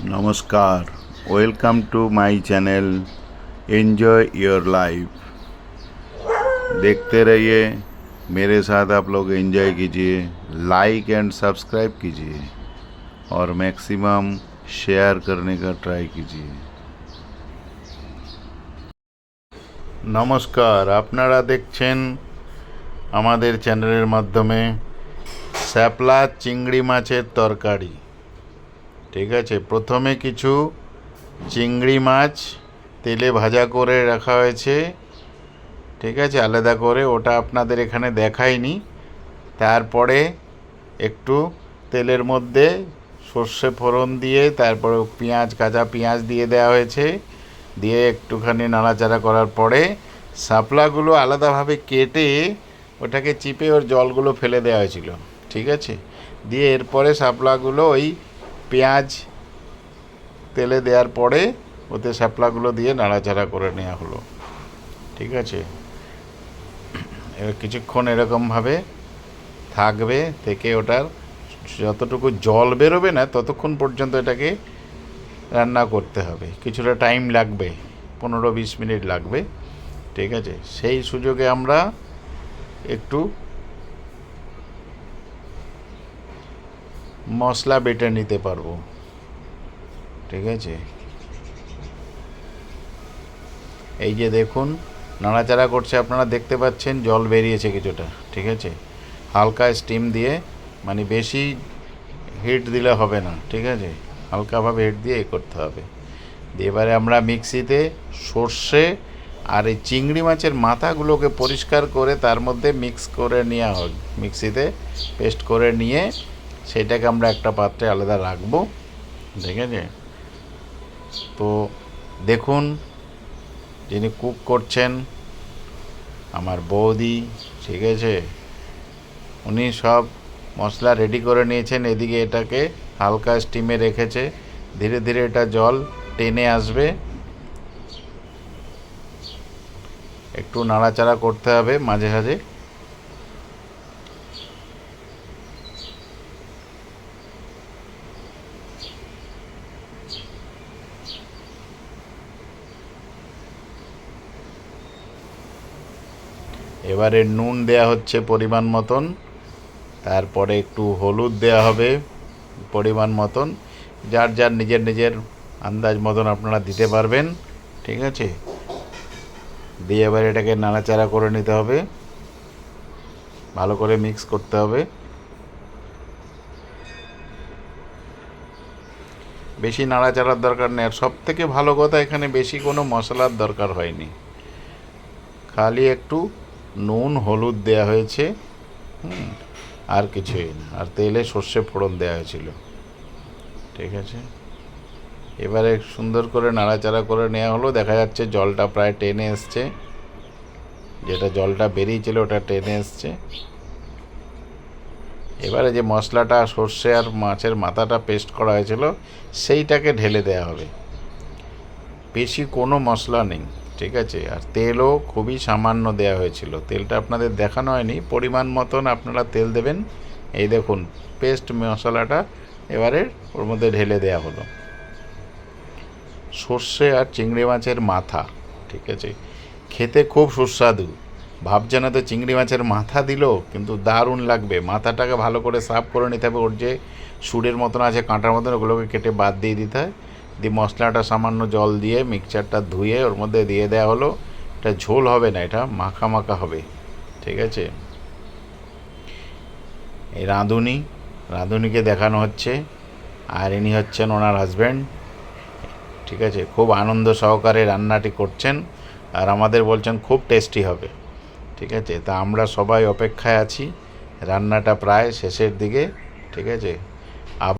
नमस्कार welcome to my channel enjoy your life देखते रहिए मेरे साथ आप लोग एंजॉय कीजिए लाइक एंड सब्सक्राइब कीजिए और मैक्सिमम शेयर करने का ट्राई कीजिए নমস্কার আপনারা দেখছেন আমাদের চ্যানেলের মাধ্যমে শ্যাপলা চিংড়ি মাছের তরকারি ঠিক আছে। প্রথমে কিছু চিংড়ি মাছ তেলে ভাজা করে রাখা হয়েছে। ঠিক আছে, আলাদা করে। ওটা আপনাদের এখানে দেখাইনি। তারপরে একটু তেলের মধ্যে সর্ষে ফোড়ন দিয়ে, তারপরে পেঁয়াজ, কাঁচা পেঁয়াজ দিয়ে দেওয়া হয়েছে। দিয়ে একটুখানি নাড়াচাড়া করার পরে শাপলাগুলো আলাদাভাবে কেটে ওটাকে চিপে ওর জলগুলো ফেলে দেওয়া হয়েছিল। ঠিক আছে? দিয়ে এরপরে শাপলাগুলো ওই পেঁয়াজ তেলে দেওয়ার পরে ওতে শাপলাগুলো দিয়ে নাড়াচাড়া করে নেওয়া হলো। ঠিক আছে? এবার কিছুক্ষণ এরকমভাবে থাকবে, থেকে ওটার যতটুকু জল বেরোবে না, ততক্ষণ পর্যন্ত এটাকে রান্না করতে হবে। কিছুটা টাইম লাগবে, পনেরো বিশ মিনিট লাগবে। ঠিক আছে? সেই সুযোগে আমরা একটু মশলা বেটে নিতে পারব। ঠিক আছে? এই যে দেখুন, নাড়াচাড়া করছে আপনারা দেখতে পাচ্ছেন, জল বেরিয়েছে কিছুটা, ঠিক আছে? হালকা স্টিম দিয়ে মানে বেশি হিট দিলে হবে না, ঠিক আছে? হালকাভাবে হিট দিয়ে এ করতে হবে। এবারে আমরা মিক্সিতে সর্ষে আর এই চিংড়ি মাছের মাথাগুলোকে পরিষ্কার করে তার মধ্যে মিক্স করে নেওয়া হয়। মিক্সিতে পেস্ট করে নিয়ে সেটাকে আমরা একটা পাত্রে আলাদা রাখব ঠিক আছে তো দেখুন, যিনি কুক করছেন, আমার বৌদি, ঠিক আছে? উনি সব মশলা রেডি করে নিয়েছেন, এদিকে এটাকে হালকা স্টিমে রেখেছে, ধীরে ধীরে এটা জল টেনে আসবে। একটু নাড়াচাড়া করতে হবে মাঝে মাঝে এবারে নুন দেয়া হচ্ছে পরিমাণ মতন, তারপরে একটু হলুদ দেয়া হবে পরিমাণ মতন, যার যার নিজের নিজের আন্দাজ মতন আপনারা দিতে পারবেন, ঠিক আছে? দিয়ে এবার এটাকে নাড়াচাড়া করে নিতে হবে, ভালো করে মিক্স করতে হবে। বেশি নাড়াচাড়ার দরকার নেই, আর সব থেকে ভালো কথা এখানে বেশি কোনো মশলার দরকার হয়নি। খালি একটু নুন, হলুদ দেয়া হয়েছে, হুম, আর কিছুই না। আর তেলে সর্ষে ফোড়ন দেওয়া হয়েছিল। ঠিক আছে? এবারে সুন্দর করে নাড়াচাড়া করে নেওয়া হলো। দেখা যাচ্ছে জলটা প্রায় টেনে এসছে। যেটা জলটা বেরিয়েছিল, ওটা টেনে এসছে। এবারে যে মশলাটা, সর্ষে আর মাছের মাথাটা পেস্ট করা হয়েছিল, সেইটাকে ঢেলে দেওয়া হবে। বেশি কোনো মশলা নেই। ঠিক আছে? আর তেলও খুবই সামান্য দেওয়া হয়েছিল। তেলটা আপনাদের দেখানো হয়নি। পরিমাণ মতন আপনারা তেল দেবেন। এই দেখুন, পেস্ট মশলাটা এবারে ওর মধ্যে ঢেলে দেওয়া হলো। সর্ষে আর চিংড়ি মাছের মাথা, ঠিক আছে? খেতে খুব সুস্বাদু। ভাবছেন তো চিংড়ি মাছের মাথা দিল, কিন্তু দারুণ লাগবে। মাথাটাকে ভালো করে সাফ করে নিতে হবে। ওর যে সুরের মতন আছে, কাঁটার মতন, ওগুলোকে কেটে বাদ দিয়ে দিতে হয়। দিয়ে মশলাটা সামান্য জল দিয়ে মিক্সচারটা ধুয়ে ওর মধ্যে দিয়ে দেওয়া হলো। এটা ঝোল হবে না, এটা মাখা মাখা হবে, ঠিক আছে? এই রাঁধুনি, রাঁধুনিকে দেখানো হচ্ছে, আর ইনি হচ্ছেন ওনার হাজব্যান্ড ঠিক আছে? খুব আনন্দ সহকারে রান্নাটি করছেন, আর আমাদের বলছেন খুব টেস্টি হবে, ঠিক আছে? তা আমরা সবাই অপেক্ষায় আছি, রান্নাটা প্রায় শেষের দিকে, ঠিক আছে?